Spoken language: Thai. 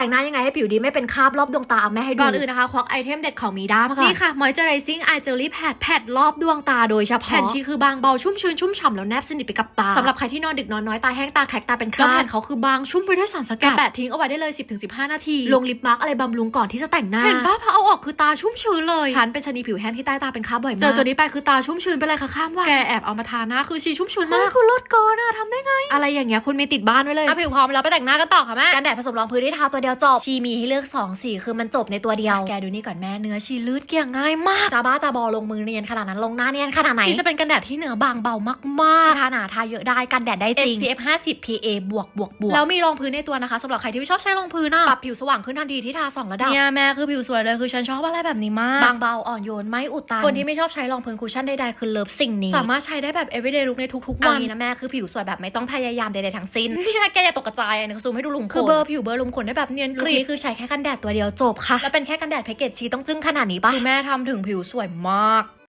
แต่งหน้ายังไงให้ผิวดีไม่เป็นคราบรอบดวงตาเอาแม่ให้ดูก่อนอื่นนะคะควักไอเทมเด็ดของมีด้ามาค่ะนี่นี่ค่ะ moisturizing eye jelly pad แพดรอบดวงตาโดยเฉพาะแผ่นชีคือบางเบาชุ่มชื้นชุ่มฉ่ำแล้วแนบสนิทไปกับตาสำหรับใครที่นอนดึกนอนน้อยตาแห้งตาแครกตาเป็นคราบแล้วแผ่นเขาคือบางชุ่มไปด้วยสารสกัดแปะทิ้งเอาไว้ได้เลย 10-15 นาที ลงลิปมาร์กอะไรบำรุงก่อนที่จะแต่งหน้าเห็นปะพอเอาออกคือตาชุ่มชื้นเลยฉันเป็นชะนีผิวแห้งที่ใต้ตาเป็นคราบบ่อยมากเจอตัวนี้ไปคือตาชุ่มชื้นไปเลยค่ะข้ามวันแกแอบเอามาทาหน้าคือชีชุ่มชื้นมากคือลดก่อนอะทำได้ไง อะไรอย่างเงี้ยคุณมีติดบ้านไว้เลยถ้าผิวพร้อมแล้วไปแต่งหน้ากันต่อค่ะแม่กันแดดผสมรองพื้นที่ทาตัวเดียวจบชีมีให้เลือก 2 สีคือมันจบในตัวเดียว แกดูนี่ก่อนแม่เนื้อชีลืดเกลี่ยง่ายมากจาบ้าจาบอลงมือเนียนขนาดนั้นลงหน้าเนียนขนาดไหนชีจะเป็นกันแดดที่เนื้อบางเบามากทาหนาทาเยอะได้กันแดดได้จริง SPF 50 PA บวกบวกบวกแล้วมีรองพื้นในตัวนะคะสำหรับใครที่ไม่ชอบใช้รองพื้นอะปรับผิวสว่างขึ้นทันทีที่ทาสองระดับเนี่ยแม่คือผิวสวยเลยคือฉันชอบอะไรแบบนี้มากบางเบาอ่อนโยนไม่อุดตันคนที่ไม่ชอบใช้รองพื้นคุชชั่นใดๆคือเลิฟสิ่งนี้ สามารถใช้ได้แบบ everyday look ในทุกๆเอาวันงี้นะแม่คือผิวสวยแบบไม่ต้องพยายามใดๆทั้งสิ้นเนี่ยแกอย่าตกกระจายอันนี้ซูมให้ดูหลุมขนคือเบอร์ผิวเบอร์ลุมขนได้แบบเนียนกลุครีนี้ดคือใช้แค่กันแดดตัวเดียวจบค่ะ แล้วเป็นแค่กันแดดแพ็กเกจชีต้องจึ้งขนาดนี้ปะคือแม่ทำถึงผิวสวยมาก